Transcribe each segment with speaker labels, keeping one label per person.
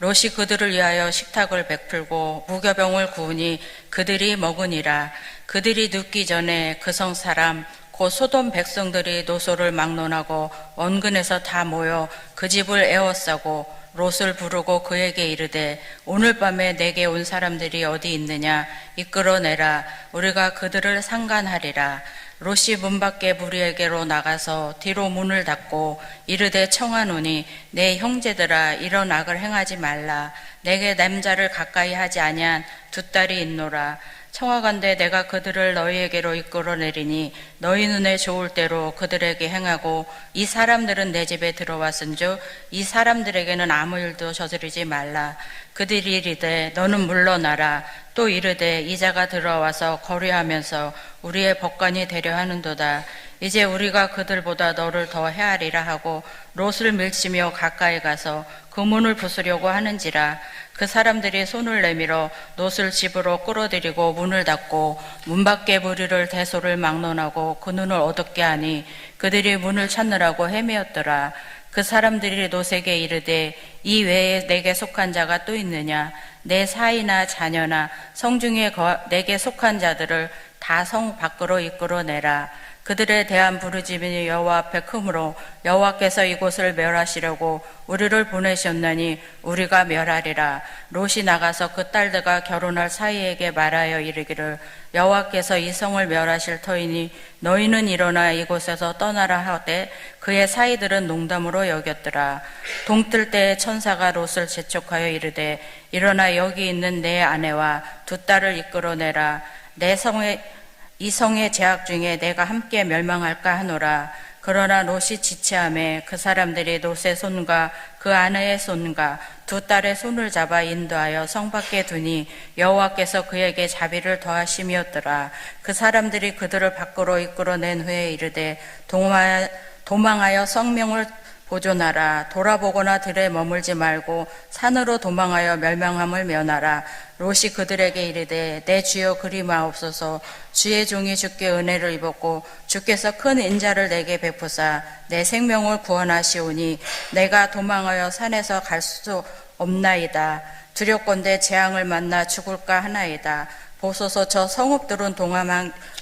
Speaker 1: 롯이 그들을 위하여 식탁을 베풀고 무교병을 구우니 그들이 먹으니라. 그들이 눕기 전에 그 성 사람 곧 소돔 백성들이 노소를 막론하고 원근에서 다 모여 그 집을 에워싸고 롯을 부르고 그에게 이르되 오늘 밤에 내게 온 사람들이 어디 있느냐? 이끌어내라. 우리가 그들을 상간하리라 롯이 문 밖에 무리에게로 나가서 뒤로 문을 닫고 이르되 청하노니 내 형제들아 이런 악을 행하지 말라. 내게 남자를 가까이 하지 아니한 두 딸이 있노라 청하건대 내가 그들을 너희에게로 이끌어내리니 너희 눈에 좋을 대로 그들에게 행하고 이 사람들은 내 집에 들어왔은즉 이 사람들에게는 아무 일도 저지르지 말라. 그들이 이르되 너는 물러나라. 또 이르되 이자가 들어와서 거류하면서 우리의 법관이 되려 하는도다. 이제 우리가 그들보다 너를 더 헤아리라 하고 롯을 밀치며 가까이 가서 그 문을 부수려고 하는지라 그 사람들이 손을 내밀어 롯을 집으로 끌어들이고 문을 닫고 문 밖에 무리를 대소를 막론하고 그 눈을 어둡게 하니 그들이 문을 찾느라고 헤매었더라. 그 사람들이 롯에게 이르되 이 외에 내게 속한 자가 또 있느냐? 내 사이나 자녀나 성중에 거- 내게 속한 자들을 다 성 밖으로 이끌어내라 그들에 대한 부르짖음이 여호와 앞에 크므로 여호와께서 이곳을 멸하시려고 우리를 보내셨나니 우리가 멸하리라. 롯이 나가서 그 딸들과 결혼할 사이에게 말하여 이르기를 여호와께서 이 성을 멸하실 터이니 너희는 일어나 이곳에서 떠나라 하되 그의 사이들은 농담으로 여겼더라. 동뜰 때에 천사가 롯을 재촉하여 이르되 일어나 여기 있는 내 아내와 두 딸을 이끌어내라. 내 성에 이 성의 제약 중에 내가 함께 멸망할까 하노라. 그러나 롯이 지체함에 그 사람들이 롯의 손과 그 아내의 손과 두 딸의 손을 잡아 인도하여 성 밖에 두니 여호와께서 그에게 자비를 더하심이었더라. 그 사람들이 그들을 밖으로 이끌어낸 후에 이르되 도망하여 성명을 보존하라. 돌아보거나 들에 머물지 말고 산으로 도망하여 멸망함을 면하라. 롯이 그들에게 이르되 내 주여 그리 마옵소서 주의 종이 주께 은혜를 입었고 주께서 큰 인자를 내게 베푸사 내 생명을 구원하시오니 내가 도망하여 산에서 갈 수 없나이다. 두렵건대 재앙을 만나 죽을까 하나이다. 보소서 저 성읍들은 동함한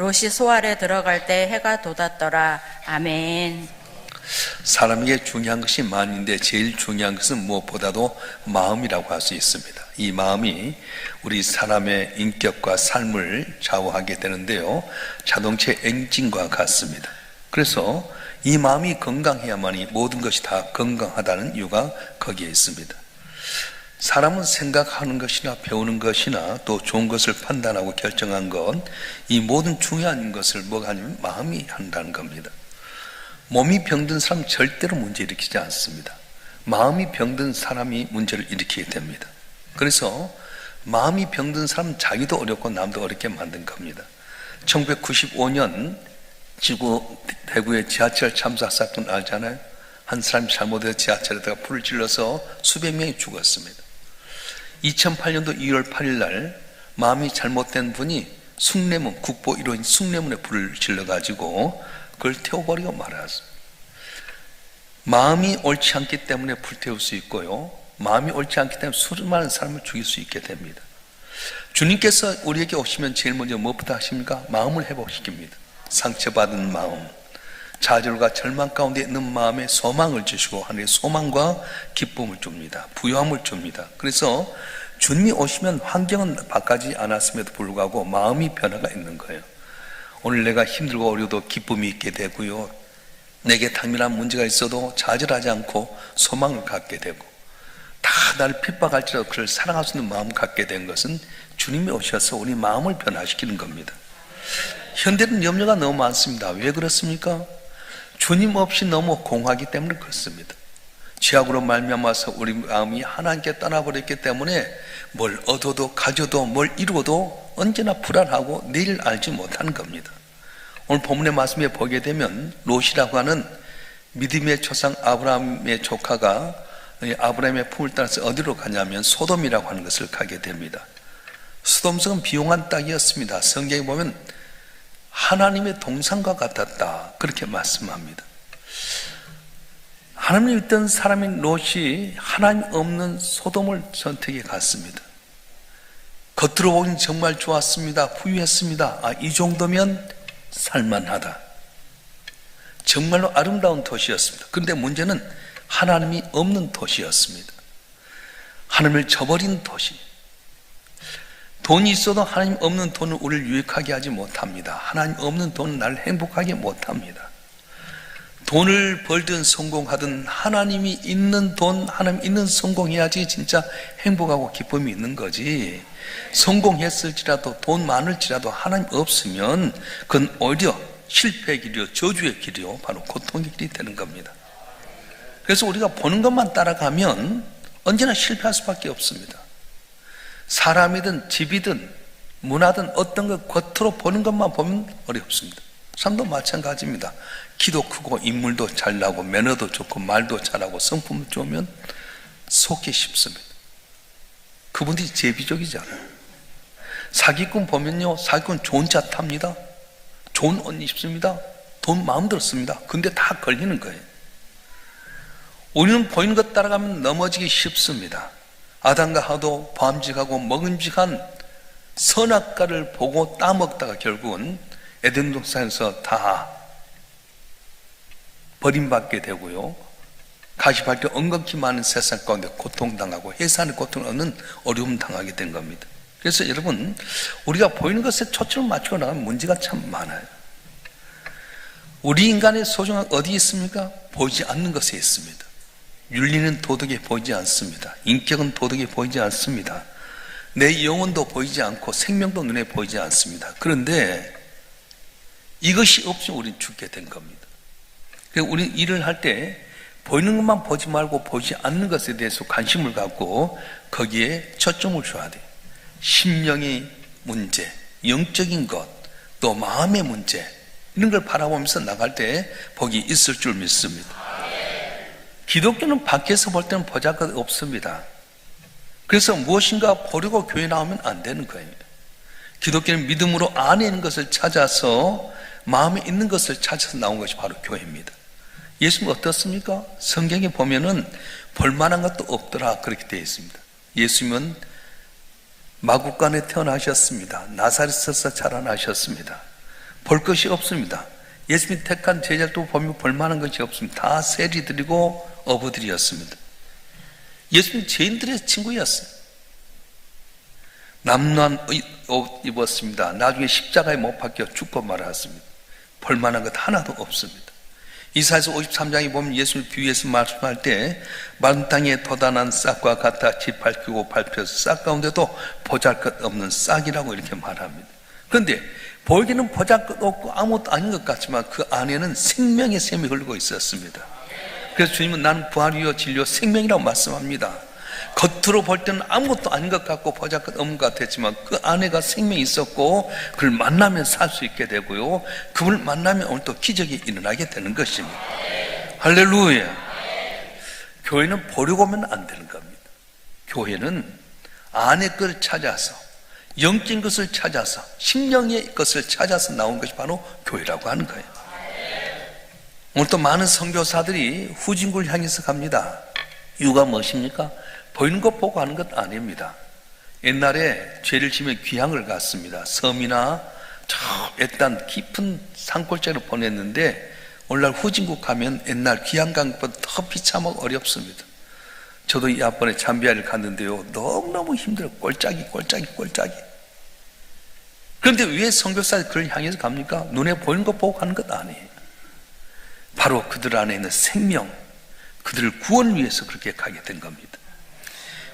Speaker 1: 롯이 소알에 들어갈 때 해가 돋았더라 아멘
Speaker 2: 사람에게 중요한 것이 마음인데 제일 중요한 것은 무엇보다도 마음이라고 할 수 있습니다. 이 마음이 우리 사람의 인격과 삶을 좌우하게 되는데요. 자동차 엔진과 같습니다. 그래서 이 마음이 건강해야만이 모든 것이 다 건강하다는 이유가 거기에 있습니다. 사람은 생각하는 것이나 배우는 것이나 또 좋은 것을 판단하고 결정한 것, 이 모든 중요한 것을 뭐가 아니면 마음이 한다는 겁니다. 몸이 병든 사람 절대로 문제 일으키지 않습니다. 마음이 병든 사람이 문제를 일으키게 됩니다. 그래서 마음이 병든 사람 자기도 어렵고 남도 어렵게 만든 겁니다. 1995년 지구 대구의 지하철 참사 사건 알잖아요. 한 사람이 잘못해서 지하철에다가 불을 질러서 수백 명이 죽었습니다. 2008년도 2월 8일 날 마음이 잘못된 분이 숭례문 국보 1호인 숭례문에 불을 질러 가지고 그걸 태워버리고 말았습니다. 마음이 옳지 않기 때문에 불태울 수 있고요. 마음이 옳지 않기 때문에 수많은 사람을 죽일 수 있게 됩니다. 주님께서 우리에게 오시면 제일 먼저 무엇부터 하십니까? 마음을 회복시킵니다. 상처받은 마음, 좌절과 절망 가운데 있는 마음에 소망을 주시고 하늘의 소망과 기쁨을 줍니다. 부요함을 줍니다. 그래서 주님이 오시면 환경은 바뀌지 않았음에도 불구하고 마음이 변화가 있는 거예요. 오늘 내가 힘들고 어려도 기쁨이 있게 되고요. 내게 당면한 문제가 있어도 좌절하지 않고 소망을 갖게 되고 다 나를 핍박할지라도 그를 사랑할 수 있는 마음을 갖게 된 것은 주님이 오셔서 우리 마음을 변화시키는 겁니다. 현대는 염려가 너무 많습니다. 왜 그렇습니까? 주님 없이 너무 공하기 때문에 그렇습니다. 죄악으로 말미암아서 우리 마음이 하나님께 떠나버렸기 때문에 뭘 얻어도 가져도 뭘 이루어도 언제나 불안하고 내일 알지 못하는 겁니다. 오늘 본문의 말씀에 보게 되면 롯이라고 하는 믿음의 조상 아브라함의 조카가 이 아브라함의 품을 따라서 어디로 가냐면 소돔이라고 하는 것을 가게 됩니다. 소돔성은 비용한 땅이었습니다. 성경에 보면 하나님의 동산과 같았다. 그렇게 말씀합니다. 하나님 있던 사람인 롯이 하나님 없는 소돔을 선택해 갔습니다. 겉으로 보기엔 정말 좋았습니다. 후유했습니다. 아, 이 정도면 살만하다. 정말로 아름다운 도시였습니다. 그런데 문제는 하나님이 없는 도시였습니다. 하나님을 저버린 도시. 돈이 있어도 하나님 없는 돈은 우리를 유익하게 하지 못합니다. 하나님 없는 돈은 나를 행복하게 못합니다. 돈을 벌든 성공하든 하나님이 있는 돈, 하나님 있는 성공해야지 진짜 행복하고 기쁨이 있는 거지. 성공했을지라도 돈 많을지라도 하나님 없으면 그건 오히려 실패의 길이요, 저주의 길이요, 바로 고통의 길이 되는 겁니다. 그래서 우리가 보는 것만 따라가면 언제나 실패할 수밖에 없습니다. 사람이든 집이든 문화든 어떤 것 겉으로 보는 것만 보면 어렵습니다. 삶도 마찬가지입니다. 키도 크고 인물도 잘 나고 매너도 좋고 말도 잘하고 성품 좋으면 속기 쉽습니다. 그분들이 제비족이잖아요. 사기꾼 보면요, 사기꾼 좋은 차 탑니다. 좋은 옷 입습니다. 돈 마음대로 씁니다. 근데 다 걸리는 거예요. 우리는 보이는 것 따라가면 넘어지기 쉽습니다. 아담과 하도 범직하고 먹음직한 선악과를 보고 따먹다가 결국은 에덴 동산에서 다 버림받게 되고요. 가시밭에 엉겅퀴 많은 세상 가운데 고통당하고 해산의 고통을 얻는 어려움 당하게 된 겁니다. 그래서 여러분, 우리가 보이는 것에 초점을 맞추고 나가면 문제가 참 많아요. 우리 인간의 소중한 어디 있습니까? 보이지 않는 것에 있습니다. 윤리는 도덕에 보이지 않습니다. 인격은 도덕에 보이지 않습니다. 내 영혼도 보이지 않고 생명도 눈에 보이지 않습니다. 그런데 이것이 없으면 우리는 죽게 된 겁니다. 그래서 우리는 일을 할 때 보이는 것만 보지 말고 보이지 않는 것에 대해서 관심을 갖고 거기에 초점을 줘야 돼요. 심령의 문제, 영적인 것, 또 마음의 문제, 이런 걸 바라보면서 나갈 때 복이 있을 줄 믿습니다. 기독교는 밖에서 볼 때는 보잘것 없습니다. 그래서 무엇인가 버리고 교회 나오면 안 되는 거예요. 기독교는 믿음으로 안에 있는 것을 찾아서 마음에 있는 것을 찾아서 나온 것이 바로 교회입니다. 예수님 어떻습니까? 성경에 보면은 볼만한 것도 없더라 그렇게 되어 있습니다. 예수님은 마국간에 태어나셨습니다. 나사렛에서 자라나셨습니다. 볼 것이 없습니다. 예수님 택한 제자도 보면 볼만한 것이 없습니다. 다 세리들이고 어부들이었습니다. 예수님 죄인들의 친구였어요. 남난 옷 입었습니다. 나중에 십자가에 못 박혀 죽고 말았습니다. 볼만한 것 하나도 없습니다. 이사에서 53장에 보면 예수를 비유해서 말씀할 때 마른 땅에 도단한 싹과 같아 짓밟히고 밟혀서 싹 가운데도 보잘것 없는 싹이라고 이렇게 말합니다. 그런데 보기는 보잘것 없고 아무것도 아닌 것 같지만 그 안에는 생명의 샘이 흐르고 있었습니다. 그래서 주님은 나는 부활이요 진리요 생명이라고 말씀합니다. 겉으로 볼 때는 아무것도 아닌 것 같고 보잘것 없는 것 같았지만 그 안에가 생명이 있었고 그를 만나면 살 수 있게 되고요. 그걸 만나면 오늘 또 기적이 일어나게 되는 것입니다. 할렐루야. 교회는 보려고 하면 안 되는 겁니다. 교회는 안의 걸 찾아서 영적인 것을 찾아서 심령의 것을 찾아서 나온 것이 바로 교회라고 하는 거예요. 오늘 또 많은 선교사들이 후진국을 향해서 갑니다. 이유가 무엇입니까? 보이는 것 보고 하는 것 아닙니다. 옛날에 죄를 지면 귀향을 갔습니다. 섬이나 저 애딴 깊은 산골짜기로 보냈는데 오늘날 후진국 가면 옛날 귀향 간 것보다 더 비참하고 어렵습니다. 저도 이 앞번에 잠비아를 갔는데요. 너무너무 힘들어. 꼴짝이, 꼴짝이, 꼴짝이. 그런데 왜 선교사들이 그를 향해서 갑니까? 눈에 보이는 것 보고 가는 것 아니에요. 바로 그들 안에 있는 생명, 그들을 구원 위해서 그렇게 가게 된 겁니다.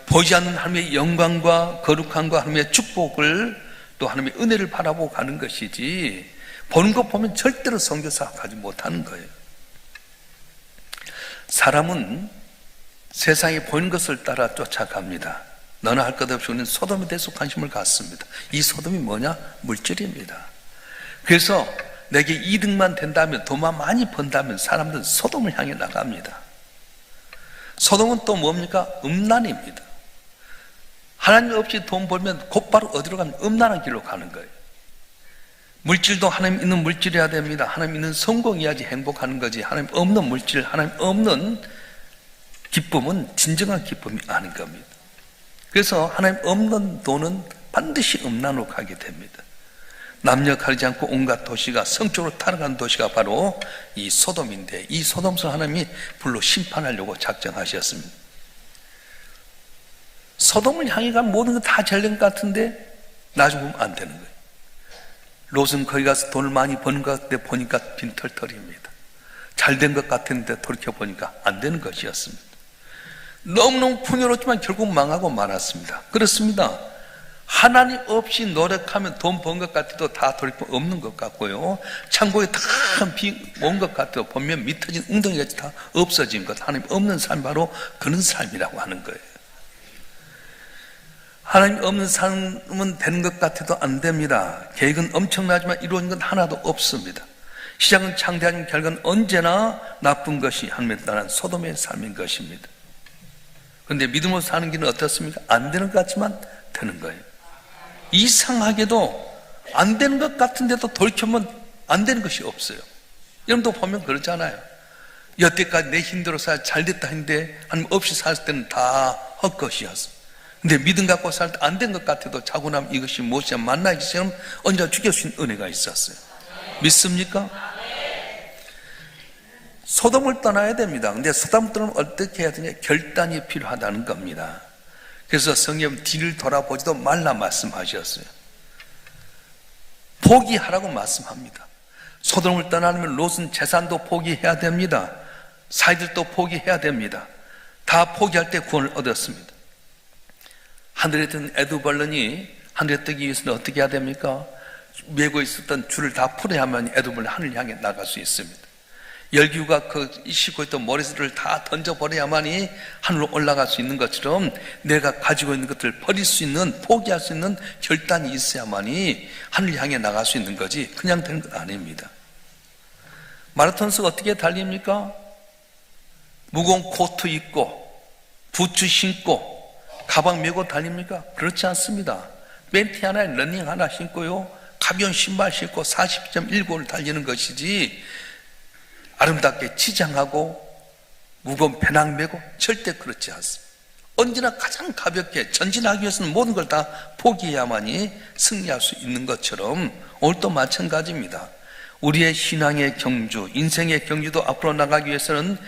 Speaker 2: 보이지 않는 하나님의 영광과 거룩함과 하나님의 축복을 또 하나님의 은혜를 바라보고 가는 것이지 보는 것 보면 절대로 선교사 가지 못하는 거예요. 사람은 세상에 보이는 것을 따라 쫓아갑니다. 너나 할 것 없이 우리는 소돔에 대해서 관심을 갖습니다. 이 소돔이 뭐냐? 물질입니다. 그래서 내게 이득만 된다면 돈만 많이 번다면 사람들은 소돔을 향해 나갑니다. 소돔은 또 뭡니까? 음란입니다. 하나님 없이 돈 벌면 곧바로 어디로 가면 음란한 길로 가는 거예요. 물질도 하나님 있는 물질이어야 됩니다. 하나님 있는 성공이야지 행복하는 거지. 하나님 없는 물질, 하나님 없는 기쁨은 진정한 기쁨이 아닌 겁니다. 그래서 하나님 없는 돈은 반드시 음란으로 가게 됩니다. 남녀 가리지 않고 온갖 도시가 성적으로 타락한 도시가 바로 이 소돔인데 이 소돔서 하나님이 불로 심판하려고 작정하셨습니다. 소돔을 향해 간 모든 건다잘된 것 같은데 나중에 보면 안 되는 거예요. 롯은 거기 가서 돈을 많이 버는 것 같은데 보니까 빈털털입니다. 잘 된 것 같은데 돌이켜 보니까 안 되는 것이었습니다. 너무너무 풍요롭지만 결국 망하고 말았습니다. 그렇습니다. 하나님 없이 노력하면 돈 번 것 같아도 다 돌이켜 없는 것 같고요. 창고에 다비온것 같아도 보면 미터진 웅덩이같이 다 없어진 것. 하나님 없는 삶 바로 그런 삶이라고 하는 거예요. 하나님 없는 삶은 되는 것 같아도 안 됩니다. 계획은 엄청나지만 이루어진 건 하나도 없습니다. 시작은 창대하지만 결과는 언제나 나쁜 것이 하나님에 따른 소돔의 삶인 것입니다. 그런데 믿음으로 사는 길은 어떻습니까? 안 되는 것 같지만 되는 거예요. 이상하게도 안 되는 것 같은데도 돌이켜면 안 되는 것이 없어요. 여러분도 보면 그렇잖아요. 여태까지 내 힘대로 살잘 됐다 했는데 하나님 없이 살 때는 다 헛것이었어. 근데 믿음 갖고 살 때 안 된 것 같아도 자고 나면 이것이 무엇이냐 만나기 시험 언제 죽일 수 있는 은혜가 있었어요. 믿습니까? 소돔을 떠나야 됩니다. 근데 소돔을 떠나면 어떻게 해야 되냐? 결단이 필요하다는 겁니다. 그래서 성령 뒤를 돌아보지도 말라 말씀하셨어요. 포기하라고 말씀합니다. 소돔을 떠나려면 롯은 재산도 포기해야 됩니다. 사이들도 포기해야 됩니다. 다 포기할 때 구원을 얻었습니다. 하늘에 든 에두벌런이 하늘에 뜨기 위해서는 어떻게 해야 됩니까? 메고 있었던 줄을 다 풀어야만 에두벌런 하늘 향해 나갈 수 있습니다. 열기구가 그 싣고 있던 머리들을 다 던져버려야만이 하늘로 올라갈 수 있는 것처럼 내가 가지고 있는 것들을 버릴 수 있는 포기할 수 있는 결단이 있어야만이 하늘 향해 나갈 수 있는 거지 그냥 되는 것 아닙니다. 마라톤스 어떻게 달립니까? 무거운 코트 입고 부츠 신고 가방 메고 달립니까? 그렇지 않습니다. 벤티 하나에 러닝 하나 신고요. 가벼운 신발 신고 40.19를 달리는 것이지 아름답게 치장하고 무거운 배낭 메고 절대 그렇지 않습니다. 언제나 가장 가볍게 전진하기 위해서는 모든 걸 다 포기해야만이 승리할 수 있는 것처럼 오늘도 마찬가지입니다. 우리의 신앙의 경주, 인생의 경주도 앞으로 나가기 위해서는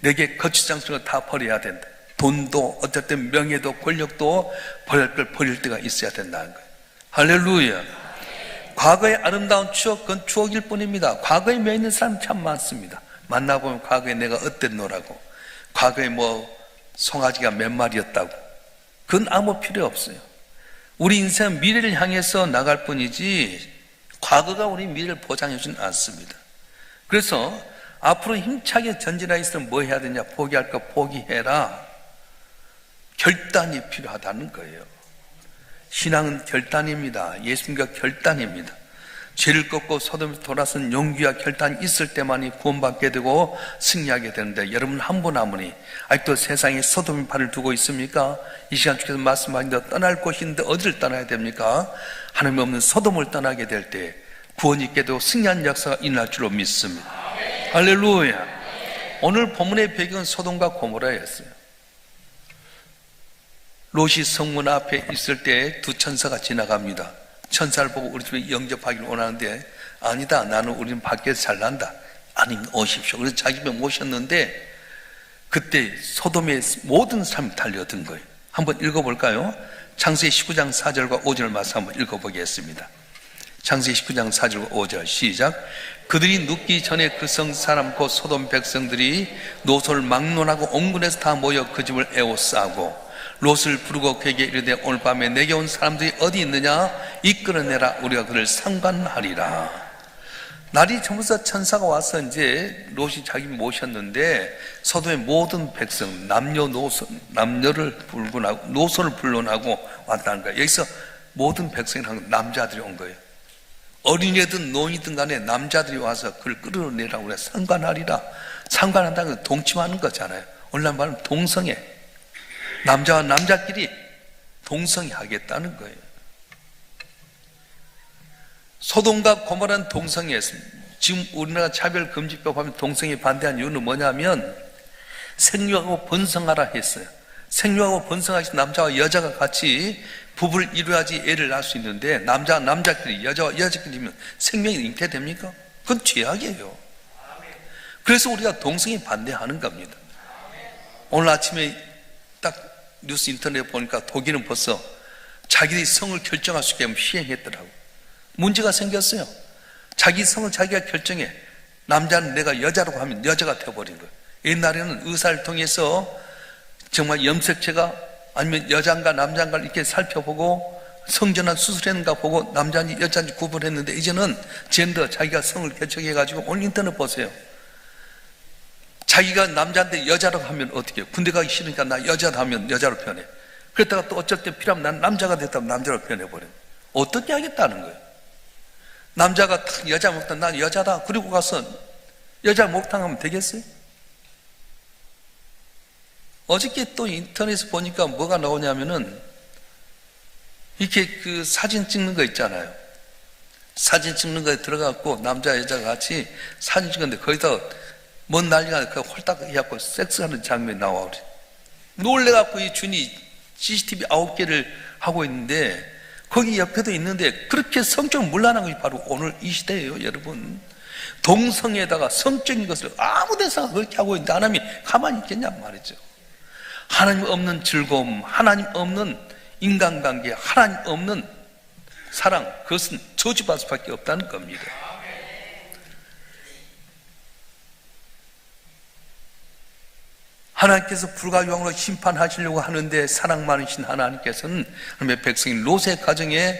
Speaker 2: 내게 거치장성을 다 버려야 된다. 돈도 땐 명예도 권력도 버릴 걸 버릴 때가 있어야 된다는 거예요. 할렐루야. 과거의 아름다운 추억, 그건 추억일 뿐입니다. 과거에 매 있는 사람 참 많습니다. 만나보면 과거에 내가 어땠노라고. 과거에 뭐 송아지가 몇 마리였다고. 그건 아무 필요 없어요. 우리 인생은 미래를 향해서 나갈 뿐이지 과거가 우리 미래를 보장해주진 않습니다. 그래서 앞으로 힘차게 위해서는 뭐 해야 되냐? 포기할 거 포기해라. 결단이 필요하다는 거예요. 신앙은 결단입니다. 예수님과 결단입니다. 죄를 꺾고 소돔에서 돌아선 용기와 결단이 있을 때만이 구원받게 되고 승리하게 되는데 여러분 한 분 한 분이 아직도 세상에 소돔의 발을 두고 있습니까? 이 시간 주께서 말씀하신데 떠날 곳인데 어디를 떠나야 됩니까? 하나님 없는 소돔을 떠나게 될 때 구원 있게 되고 승리한 역사가 일어날 줄로 믿습니다. 할렐루야. 오늘 본문의 배경은 소돔과 고모라였어요. 롯이 성문 앞에 있을 때 두 천사가 지나갑니다. 천사를 보고 우리 집에 영접하기를 원하는데 아니다. 나는 우리는 밖에서 잘난다. 아니 오십시오. 그래서 자기 집에 모셨는데 그때 소돔의 모든 삶이 달려든 거예요. 한번 읽어볼까요? 창세기 19장 4절과 5절 말씀 한번 읽어보겠습니다. 창세기 19장 4절 5절 시작. 그들이 눕기 전에 그 성 사람 곧 소돔 백성들이 노소를 막론하고 온 군에서 다 모여 그 집을 에워싸고 롯을 부르고 그에게 이르되 오늘 밤에 내게 온 사람들이 어디 있느냐 이끌어내라 우리가 그를 상관하리라. 날이 저무서 천사가 와서 이제 롯이 자기 모셨는데 서도의 모든 백성 남녀 노소 남녀를 불문하고 노소를 불론하고 왔다는 거예요. 여기서 모든 백성이라는 남자들이 온 거예요. 어린애든 노인이든 간에 남자들이 와서 그를 끌어내라고 그래 상관하리라. 상관한다는 건 동침하는 거잖아요. 오늘날 말하면 동성애. 남자와 남자끼리 동성애 하겠다는 거예요. 소돔과 고모란 동성애였습니다. 지금 우리나라 차별금지법 하면 동성애 반대한 이유는 뭐냐면 생육하고 번성하라 했어요. 생육하고 번성하신 남자와 여자가 같이 부부를 이루어야지 애를 낳을 수 있는데 남자와 남자끼리 여자와 여자끼리면 생명이 잉태됩니까? 그건 죄악이에요. 그래서 우리가 동성애 반대하는 겁니다. 오늘 아침에 딱 뉴스 인터넷 보니까 독일은 벌써 자기들이 성을 결정할 수 있게 시행했더라고. 문제가 생겼어요. 자기 성을 자기가 결정해. 남자는 내가 여자라고 하면 여자가 되어버린 거예요. 옛날에는 의사를 통해서 정말 염색체가 아니면 여자인가 남자인가 이렇게 살펴보고 성전환 수술했는가 보고 남자인지 여자인지 구분했는데 이제는 젠더 자기가 성을 결정해가지고 오늘 인터넷 보세요. 자기가 남자인데 여자라고 하면 어떻게 해요? 군대 가기 싫으니까 나 여자다 하면 여자로 표현해. 그랬다가 또 어쩔 때 필요하면 난 남자가 됐다면 남자로 표현해버려. 어떻게 하겠다는 거예요? 남자가 탁 여자 목탕, 난 여자다. 그리고 가서 여자 목탕 하면 되겠어요? 어저께 또 인터넷에 보니까 뭐가 나오냐면은 이렇게 그 사진 찍는 거 있잖아요. 사진 찍는 거에 들어갔고 남자 여자 같이 사진 찍었는데 거기다 뭔 난리가 그 홀딱 해갖고 섹스하는 장면이 나와 그래. 놀래갖고 이 준이 CCTV 아홉 개를 하고 있는데 거기 옆에도 있는데 그렇게 성적 물란한 것이 바로 오늘 이 시대예요, 여러분. 동성에다가 성적인 것을 아무 데서 그렇게 하고 있는데 하나님이 가만히 있겠냐 말이죠. 하나님 없는 즐거움, 하나님 없는 인간관계, 하나님 없는 사랑, 그것은 저주받을 수밖에 없다는 겁니다. 하나님께서 불가용으로 심판하시려고 하는데 사랑 많으신 하나님께서는 하나님의 백성인 롯의 가정에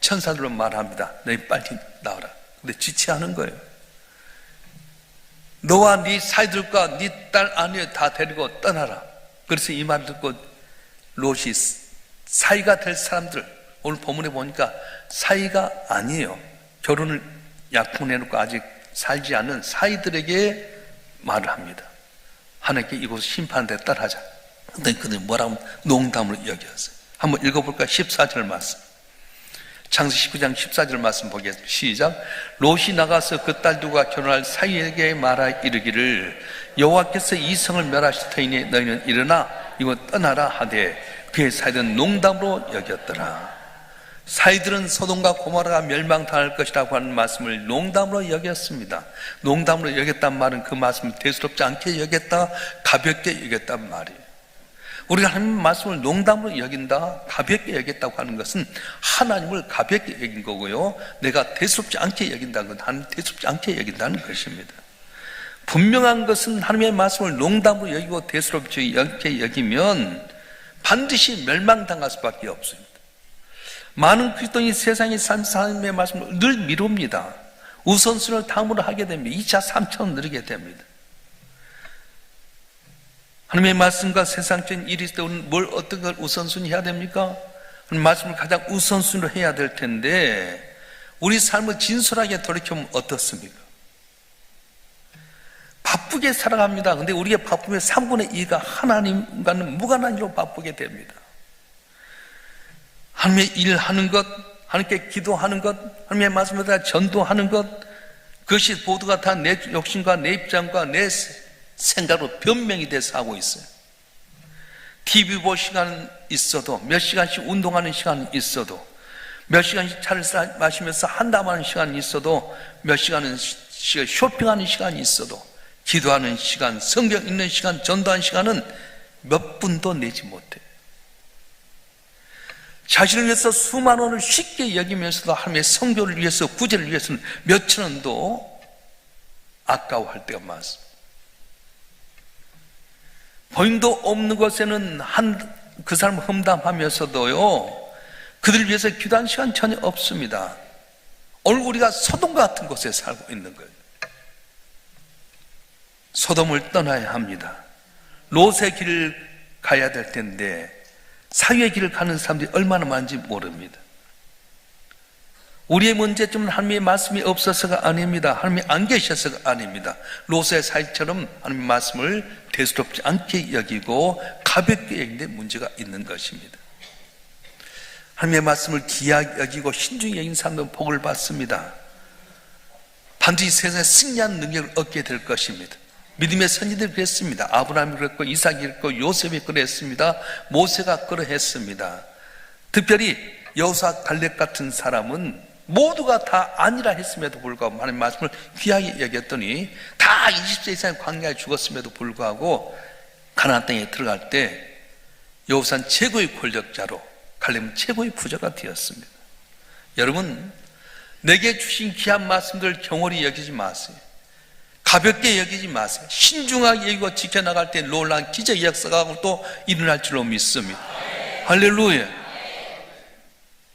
Speaker 2: 천사들로 말합니다. 너희 빨리 나와라. 근데 지체하는 거예요. 너와 네 사이들과 네 딸 아내 다 데리고 떠나라. 그래서 이 말 듣고 롯이 사이가 될 사람들 오늘 본문에 보니까 사이가 아니에요. 결혼을 약혼해놓고 아직 살지 않은 사이들에게 말을 합니다. 하나님께 이곳 심판대 따라하자. 근데 그들 뭐라고 농담으로 여겼어요. 한번 읽어볼까? 14절 말씀. 창세 19장 14절 말씀 보겠습니다. 시작. 롯이 나가서 그 딸들과 결혼할 사이에게 말하 이르기를 여호와께서 이 성을 멸하실 터이니 너희는 일어나 이곳 떠나라 하되 그의 사이들은 농담으로 여겼더라. 사이들은 소돔과 고모라가 멸망당할 것이라고 하는 말씀을 농담으로 여겼습니다. 농담으로 여겼단 말은 그 말씀을 대수롭지 않게 여겼다, 가볍게 여겼단 말이에요. 우리가 하나님 말씀을 농담으로 여긴다, 가볍게 여겼다고 하는 것은 하나님을 가볍게 여긴 거고요. 내가 대수롭지 않게 여긴다는 건 하나님 대수롭지 않게 여긴다는 것입니다. 분명한 것은 하나님의 말씀을 농담으로 여기고 대수롭지 않게 여기면 반드시 멸망당할 수밖에 없습니다. 많은 그리스도인이 세상에 산 사람의 말씀을 늘 미룹니다. 우선순위를 다음으로 하게 됩니다. 2차, 3차로 늘게 됩니다. 하나님의 말씀과 세상적인 일이 있을 때 우리는 뭘 어떤 걸 우선순위 해야 됩니까? 말씀을 가장 우선순위로 해야 될 텐데 우리 삶을 진솔하게 돌이켜보면 어떻습니까? 바쁘게 살아갑니다. 근데 우리의 바쁨의 3분의 2가 하나님과는 무관한 일로 바쁘게 됩니다. 하나님의 일하는 것, 하나님께 기도하는 것, 하나님의 말씀에 따라 전도하는 것, 그것이 모두가 다 내 욕심과 내 입장과 내 생각으로 변명이 돼서 하고 있어요. TV 볼 시간은 있어도, 몇 시간씩 운동하는 시간은 있어도, 몇 시간씩 차를 마시면서 한담하는 시간이 있어도, 몇 시간은 쇼핑하는 시간이 있어도, 기도하는 시간, 성경 읽는 시간, 전도하는 시간은 몇 분도 내지 못해. 자신을 위해서 수만 원을 쉽게 여기면서도 하나님의 성교를 위해서 구제를 위해서는 몇천 원도 아까워할 때가 많습니다. 본인도 없는 곳에는 한 그 사람 험담하면서도요 그들 위해서 기도한 시간 전혀 없습니다. 오늘 우리가 소돔 같은 곳에 살고 있는 거예요. 소돔을 떠나야 합니다. 롯의 길을 가야 될 텐데 사유의 길을 가는 사람들이 얼마나 많은지 모릅니다. 우리의 문제점은 하나님의 말씀이 없어서가 아닙니다. 하나님이 안 계셔서가 아닙니다. 롯의 사이처럼 하나님의 말씀을 대수롭지 않게 여기고 가볍게 여기는데 문제가 있는 것입니다. 하나님의 말씀을 귀하게 여기고 신중히 여긴 사람들은 복을 받습니다. 반드시 세상에 승리하는 능력을 얻게 될 것입니다. 믿음의 선지들이 그랬습니다. 아브라함이 그랬고 이삭이 그랬고 요셉이 그랬습니다. 모세가 그러했습니다. 특별히 여호사 갈렙 같은 사람은 모두가 다 아니라 했음에도 불구하고 하나님 말씀을 귀하게 여겼더니 다 20세 이상의 광야에 죽었음에도 불구하고 가나안 땅에 들어갈 때 여호사는 최고의 권력자로 갈렙은 최고의 부자가 되었습니다. 여러분 내게 주신 귀한 말씀들 경홀히 여기지 마세요. 가볍게 여기지 마세요. 신중하게 여기고 지켜나갈 때 놀라운 기적의 역사가 또 일어날 줄로 믿습니다. 할렐루야.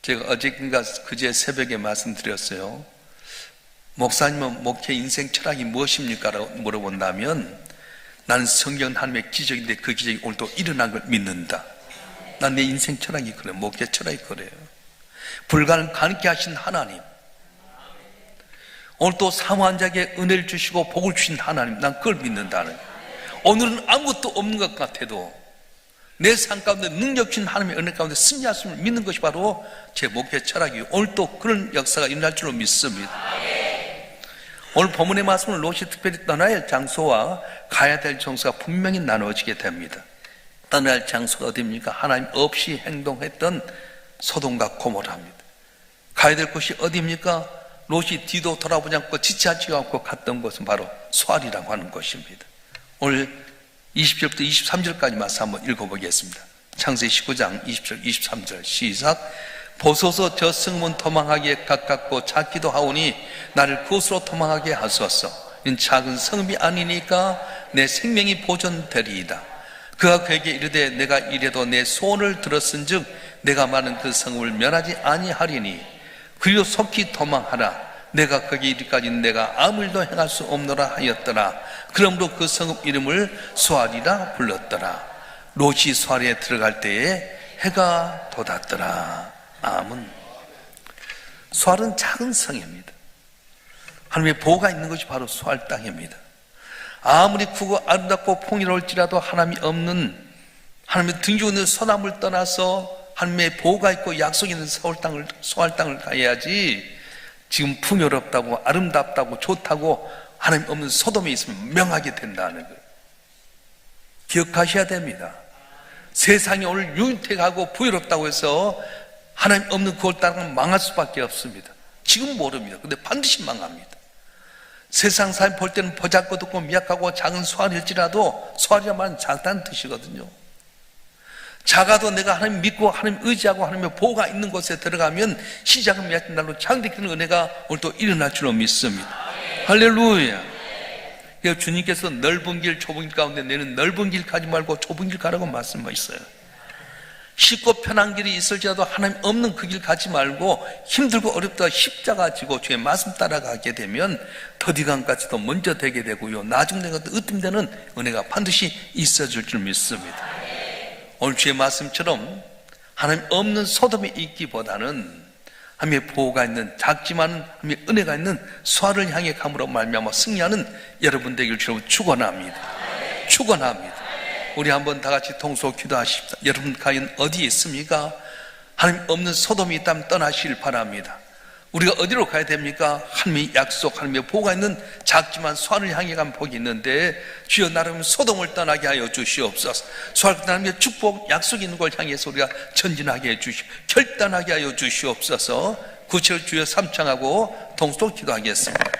Speaker 2: 제가 어제인가 그제 새벽에 말씀드렸어요. 목사님은 목회 인생 철학이 무엇입니까? 라고 물어본다면 나는 성경 하나님의 기적인데 그 기적이 오늘도 일어난 걸 믿는다. 난 내 인생 철학이 그래. 목회 철학이 그래요. 불가능 가능케 하신 하나님. 오늘 또 사모한 자에게 은혜를 주시고 복을 주신 하나님. 난 그걸 믿는다는. 오늘은 아무것도 없는 것 같아도 내 삶 가운데 능력 주신 하나님의 은혜 가운데 승리하심을 믿는 것이 바로 제 목회 철학이에요. 오늘 또 그런 역사가 일어날 줄로 믿습니다. 오늘 본문의 말씀은 롯이 특별히 떠나야 할 장소와 가야 될 장소가 분명히 나누어지게 됩니다. 떠나야 할 장소가 어디입니까? 하나님 없이 행동했던 소돔과 고모라입니다. 가야 될 곳이 어디입니까? 롯이 뒤도 돌아보지 않고 지체하지 않고 갔던 곳은 바로 소알이라고 하는 곳입니다. 오늘 20절부터 23절까지 말씀 한번 읽어보겠습니다. 창세기 19장 20절 23절 시작 보소서 저 성문 도망하기에 가깝고 작기도 하오니 나를 그곳으로 도망하게 하소서 이 작은 성읍이 아니니까 내 생명이 보존되리이다 그가 그에게 이르되 내가 이래도 내 소원을 들었은 즉 내가 많은 그 성읍을 멸하지 아니하리니 그리고 속히 도망하라. 내가 거기 이르까지 내가 아무 일도 행할 수 없노라 하였더라. 그러므로 그 성읍 이름을 소알이라 불렀더라. 롯이 소알에 들어갈 때에 해가 돋았더라. 아문 소알은 작은 성입니다. 하나님의 보호가 있는 것이 바로 소알 땅입니다. 아무리 크고 아름답고 풍요로울지라도 하나님이 없는 하나님의 등지고 있는 소나무를 떠나서 하나님의 보호가 있고 약속이 있는 서울 땅을 소알 땅을 가야지 지금 풍요롭다고 아름답다고 좋다고 하나님 없는 소돔에 있으면 명하게 된다는 거예요. 기억하셔야 됩니다. 세상이 오늘 윤택하고 부유롭다고 해서 하나님 없는 그걸 따르면 망할 수밖에 없습니다. 지금 모릅니다. 근데 반드시 망합니다. 세상 사람 볼 때는 보잘것없고 미약하고 작은 소알일지라도 소알이란 말은 작다는 뜻이거든요. 작아도 내가 하나님 믿고 하나님 의지하고 하나님의 보호가 있는 곳에 들어가면 시작은 맺은 날로 장대키는 은혜가 오늘 또 일어날 줄로 믿습니다. 할렐루야. 그래서 주님께서 넓은 길, 좁은 길 가운데 내는 넓은 길 가지 말고 좁은 길 가라고 말씀하셨어요. 쉽고 편한 길이 있을지라도 하나님 없는 그 길 가지 말고 힘들고 어렵다 십자가 지고 주의 말씀 따라가게 되면 더디감까지도 먼저 되게 되고요. 나중 내가 으뜸되는 은혜가 반드시 있어질 줄 믿습니다. 오늘 주의 말씀처럼 하나님 없는 소돔에 있기보다는 하나님의 보호가 있는 작지만 하나님의 은혜가 있는 수화를 향해 감으로 말미암아 승리하는 여러분 되길 주로 축원합니다. 축원합니다. 우리 한번 다 같이 통소 기도하십시다. 여러분 과연 어디에 있습니까? 하나님 없는 소돔이 있다면 떠나시길 바랍니다. 우리가 어디로 가야 됩니까? 하나님의 약속, 하나님의 보호가 있는 작지만 소환을 향해 간 복이 있는데 주여 나름 소돔을 떠나게 하여 주시옵소서. 소환 하나님의 축복, 약속이 있는 걸 향해서 우리가 전진하게 해 주시, 결단하게 하여 주시옵소서. 구체로 주여 삼창하고 동서 기도하겠습니다.